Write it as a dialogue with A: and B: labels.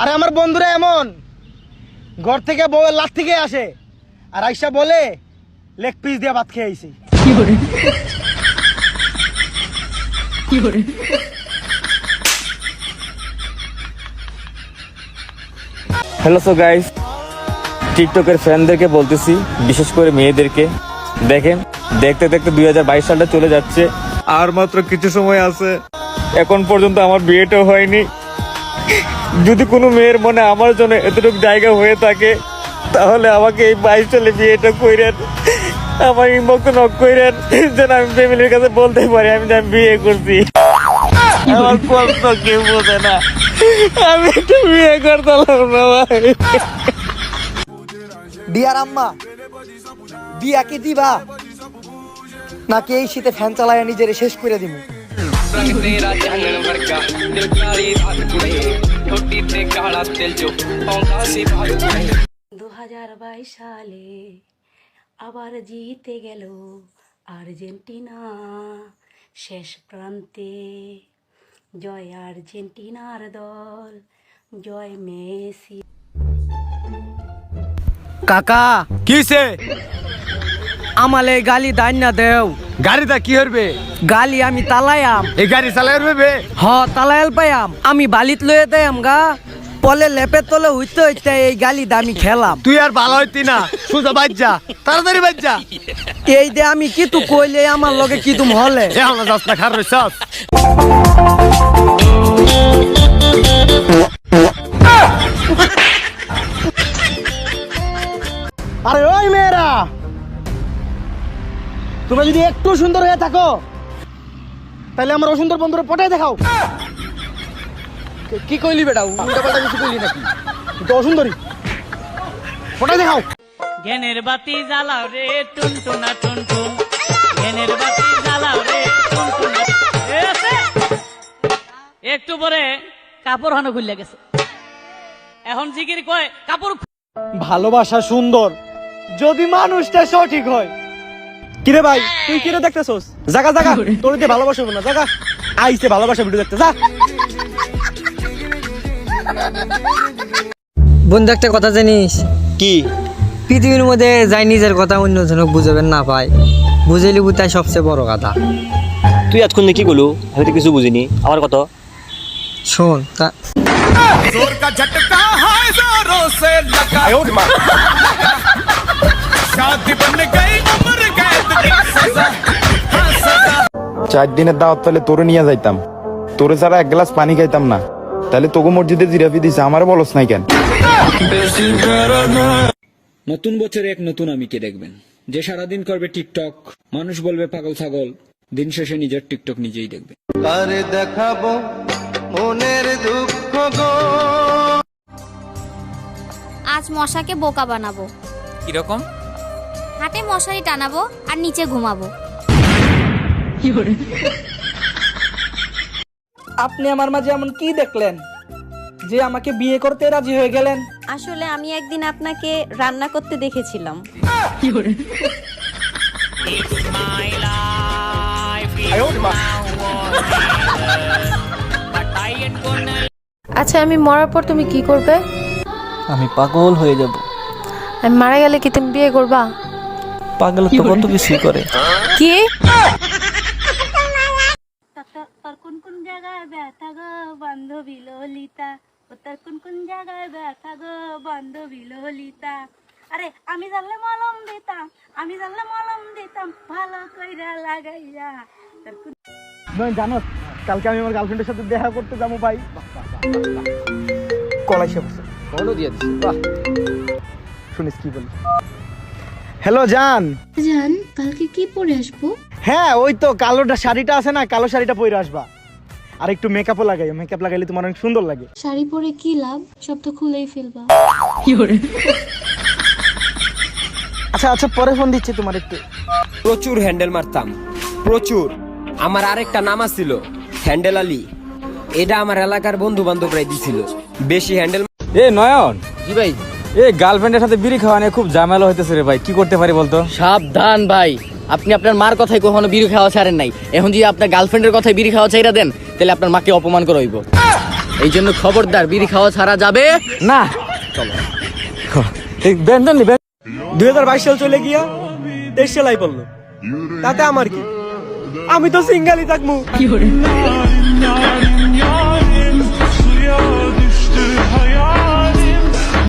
A: আরে আমার বন্ধুরা এমন। ঘর থেকে বউ লাত থেকে আসে। আর আইসা বলে লেগ পিস দিয়ে ভাত খেয়ে আইছি।
B: হ্যালো সো গাইস টিকটকের ফ্যানদেরকে বলতেছি বিশেষ করে মেয়েদেরকে। দেখেন দেখতে দেখতে দুই হাজার বাইশ সালটা চলে যাচ্ছে। আর মাত্র কিছু সময় আছে। এখন পর্যন্ত আমার বিয়েটাও হয়নি। যদি কোনো মেয়ের মনে আমার জন্য এতটুকু জায়গা হয়ে থাকে তাহলে আমাকে এই বাইশ সালে বিয়েটা কইরেন। আমার ইনবক্স নক কইরেন যেন আমি ফ্যামিলির কাছে বলতে পারি আমি যে আমি বিয়ে করছি। আমার কষ্ট কেউ বোঝে না। আমি একটু বিয়ে করতাম না ভাই।
A: বিয়ার আম্মা বিয়া কি দিবা? নাকি এই শীতে ফ্যান চালায় নিজের শেষ করে দিব
C: দু হাজার বাইশ সালে আবার জিতে গেল আর্জেন্টিনা শেষ প্রান্তে। জয় আর্জেন্টিনার দল জয় মেসি।
A: কাকা
D: কিসে?
A: আমালে গালি দান না দেও।
D: গাড়িটা কি হরবে
A: গালি আমি তালায়াম
D: এই গাড়ি চালাই হরবে
A: হ তালায়াল পাইয়াম আমি। বালিত লয়ে দেয়াম গা। পলে লেপের তলে হইতে হইতে এই গালি দামি খেলাম।
D: তুই আর ভালো হইতি না। সোজা বাজ্জা তাড়াতাড়ি বাজ্জা
A: এই দে আমি কি তু কইলে আমার লগে কি তুম হলে?
D: এখন যাস না খার রইছস
A: আরে ওই মেয়েরা! তোমরা যদি একটু সুন্দর হয়ে থাকো তাহলে আমার অসুন্দর বন্ধুরা পটাই দেখাও।
D: কি কইলি বেটা? উল্টা পাল্টা কিছু কইলি নাকি?
A: তো অসুন্দরী। পটাই দেখাও।
E: জ্ঞানের বাতি জ্বালাও রে টুনটুনা টুনটুন। জ্ঞানের বাতি জ্বালাও রে টুনটুনা? একটু পরে কাপড় হানো খুললে গেছে। এখন জিগির কয় কাপড়
A: ভালোবাসা সুন্দর। যদি মানুষটা সঠিক হয় কিরে ভাই তুই কিরে দেখতেছস? জাগা জাগা তোর দিয়ে ভালোবাসা না জাগা। আইছে ভালোবাসা ভিডিও দেখতে যা।
F: বন্ধু একটা কথা জানিস?
B: কি?
F: পৃথিবীর মধ্যে যাই নিজের কথা অন্য অন্যজনক বুঝাবেন না পায় বুঝাইলি বুঝাই সবচেয়ে বড় কথা।
B: তুই এতক্ষণ কি করলু? আমি তো কিছু বুঝিনি। আমার কত
F: শোন তা
G: চার দিনের দাওয়াত তাহলে তোরে নিয়ে যাইতাম। তোরে ছাড়া এক গ্লাস পানি খাইতাম না। তাহলে তোকে মসজিদে জিরাফি দিছে আমার বলস নাই কেন?
H: নতুন বছরে এক নতুন আমিকে দেখবেন। যে সারাদিন করবে টিকটক মানুষ বলবে পাগল ছাগল দিন শেষে নিজের টিকটক নিজেই দেখবে। আরে দেখাবো মনের দুঃখ গো?
I: আজ মশাকে বোকা বানাবো।
J: কীরকম?
I: হাতে মশারি টানাবো আর নিচে ঘুমাবো।
A: আপনি আমার মাঝে এমন কি দেখলেন? যে আমাকে বিয়ে করতে রাজি হয়ে গেলেন?
I: আসলে আমি একদিন আপনাকে রান্না করতে দেখেছিলাম।
C: আচ্ছা আমি মরার পর তুমি কি করবে?
F: আমি পাগল হয়ে যাব।
C: আমি মারা গেলে কি তুমি বিয়ে করবা?
F: পাগল তো কত কিছুই করে।
C: কি?
I: তোর কোন কোন জায়গায় ব্যথা গো বান্ধবী ললিতা? ও তোর কোন কোন জায়গায় ব্যথা গো বান্ধবী ললিতা? আরে আমি জানলে মলম দিতাম আমি জানলে মলম দিতাম ভালো কইরা লাগাইয়া। তোর
A: জানো কালকে আমি আমার গার্লফ্রেন্ডের সাথে দেখা করতে যাব ভাই। কলাই সে বসে।
D: কলও দিয়ে দিছে। বাহ।
A: শুনিস কি বলি হ্যালো জান।
I: জান কালকে কি পরে আসব?
A: হ্যাঁ ওই তো কালোটা শাড়িটা আছে না কালো শাড়িটা পরে আসবা। আর একটু মেকআপও লাগাই মেকআপ লাগাইলে তোমার অনেক সুন্দর লাগে।
I: শাড়ি পরে কি লাভ? সব তো খুলেই ফেলবা।
A: আচ্ছা আচ্ছা পরে ফোন দিচ্ছি তোমার একটু।
K: প্রচুর হ্যান্ডেল মারতাম। প্রচুর। আমার আরেকটা নাম ছিল হ্যান্ডেল আলী। এটা আমার এলাকার বন্ধু বান্ধবরাই দিছিল। বেশি হ্যান্ডেল
B: এ নয়ন।
D: জি ভাই।
B: এ গার্লফ্রেন্ডের সাথে বিড়ি খাওয়া নিয়ে খুব ঝামেলা হইতেছে রে ভাই কি করতে পারি বলতো?
E: সাবধান ভাই। আপনি আপনার মার কথায় কখনো বিড়ি খাওয়া ছাড়েন নাই। এখন যদি আপনার গার্লফ্রেন্ডের কথায় বিড়ি খাওয়া ছাইরা দেন তাহলে আপনার মাকে অপমান করে হইব।
L: এই জন্য খবরদার বিড়ি খাওয়া ছাড়া যাবে
M: না। দুই হাজার বাইশ সাল চলে গিয়া দেশ সেলাই পড়ল তাতে আমার কি? আমি তো সিঙ্গালি থাকব কি